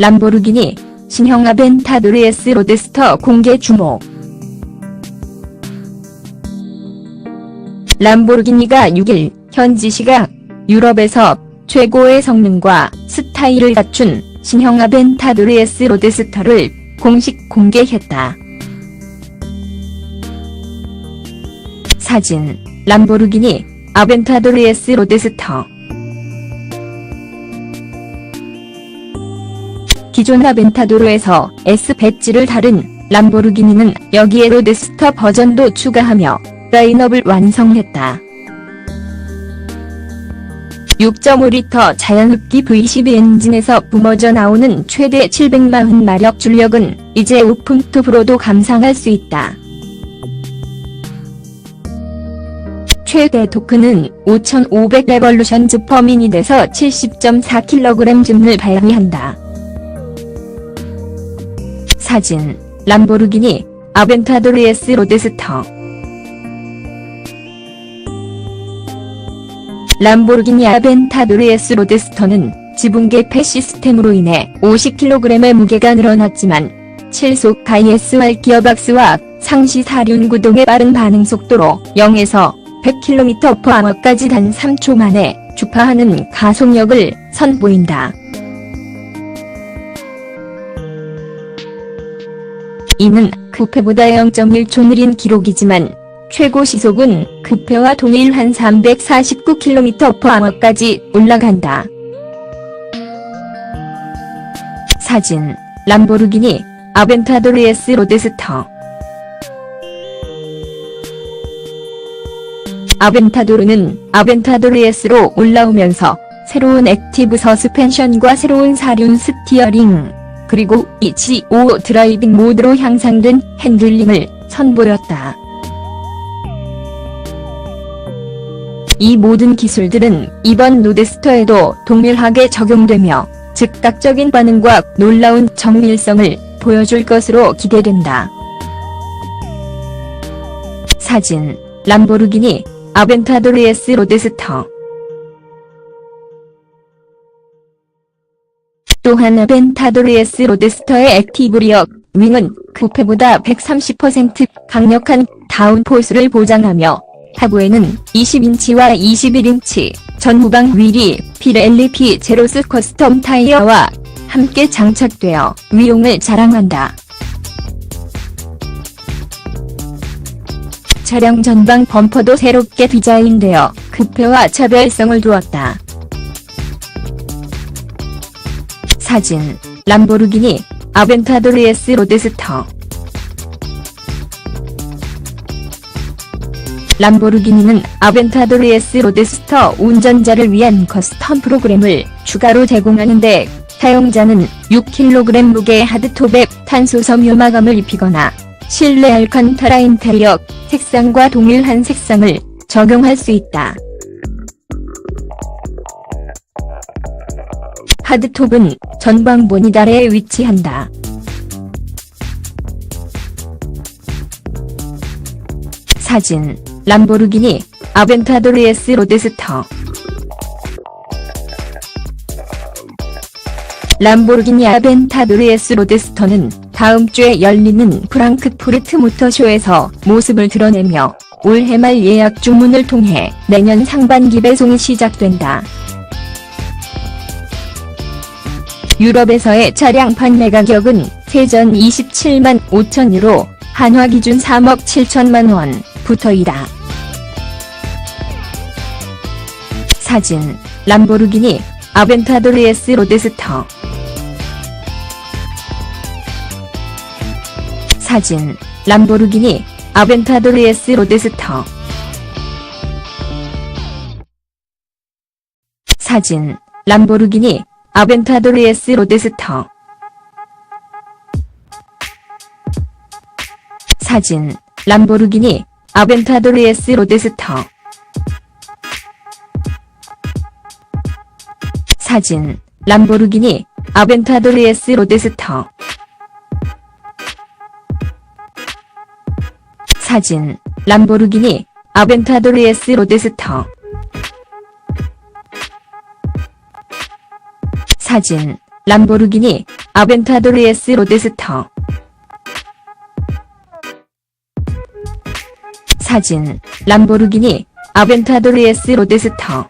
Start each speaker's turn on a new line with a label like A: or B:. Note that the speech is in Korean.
A: 람보르기니 신형 아벤타도르 S 로드스터 공개 주목. 람보르기니가 6일 현지 시각 유럽에서 최고의 성능과 스타일을 갖춘 신형 아벤타도르 S 로드스터를 공식 공개했다. 사진 람보르기니 아벤타도르 S 로드스터 기존 아벤타도르에서 S 배지를 다른 람보르기니는 여기에 로드스터 버전도 추가하며 라인업을 완성했다. 6.5리터 자연흡기 V12 엔진에서 뿜어져 나오는 최대 740마력 출력은 이제 우풍투브로도 감상할 수 있다. 최대 토크는 5500 레볼루션 즈 퍼 미닛에서 70.4kg 줌을 발휘한다. 사진 람보르기니 아벤타도르 S 로드스터 람보르기니 아벤타도르 S 로드스터는 지붕 개폐 시스템으로 인해 50kg의 무게가 늘어났지만 7속 ISR 기어박스와 상시 사륜 구동의 빠른 반응 속도로 0에서 100km/h까지 단 3초 만에 주파하는 가속력을 선보인다. 이는 쿠페보다 0.1초 느린 기록이지만 최고 시속은 쿠페와 동일한 349km/h까지 올라간다. 사진 람보르기니 아벤타도르 S 로드스터 아벤타도르는 아벤타도르 S로 올라오면서 새로운 액티브 서스펜션과 새로운 사륜 스티어링 그리고 EGO 드라이빙 모드로 향상된 핸들링을 선보였다. 이 모든 기술들은 이번 로드스터에도 동일하게 적용되며 즉각적인 반응과 놀라운 정밀성을 보여줄 것으로 기대된다. 사진 람보르기니 아벤타도르 S 로드스터 또한 S 로드스터의 액티브 리어 윙은 쿠페보다 130% 강력한 다운포스를 보장하며 하부에는 20인치와 21인치 전후방 휠이 피렐리 P 제로스 커스텀 타이어와 함께 장착되어 위용을 자랑한다. 차량 전방 범퍼도 새롭게 디자인되어 급회와 차별성을 두었다. 사진 람보르기니 아벤타도르 S 로드스터 람보르기니는 아벤타도르 S 로드스터 운전자를 위한 커스텀 프로그램을 추가로 제공하는데 사용자는 6kg 무게의 하드톱에 탄소 섬유마감을 입히거나 실내 알칸타라 인테리어 색상과 동일한 색상을 적용할 수 있다. 하드톱은 전방 모니달에 위치한다. 사진 람보르기니 아벤타도르 S 로드스터 람보르기니 아벤타도르 S 로드스터는 다음 주에 열리는 프랑크푸르트 모터쇼에서 모습을 드러내며 올해 말 예약 주문을 통해 내년 상반기 배송이 시작된다. 유럽에서의 차량 판매 가격은 세전 27만 5천 유로, 한화 기준 3억 7천만 원, 부터이다. 사진 람보르기니 아벤타도르 S 로드스터 사진 람보르기니 아벤타도르 S 로드스터 사진 람보르기니 아벤타도르 S 로드스터. 사진 람보르기니 아벤타도르 S 로드스터. 사진 람보르기니 아벤타도르 S 로드스터. 사진 람보르기니 아벤타도르 S 로드스터 사진 람보르기니 아벤타도르 S 로드스터. 사진 람보르기니 아벤타도르 S 로드스터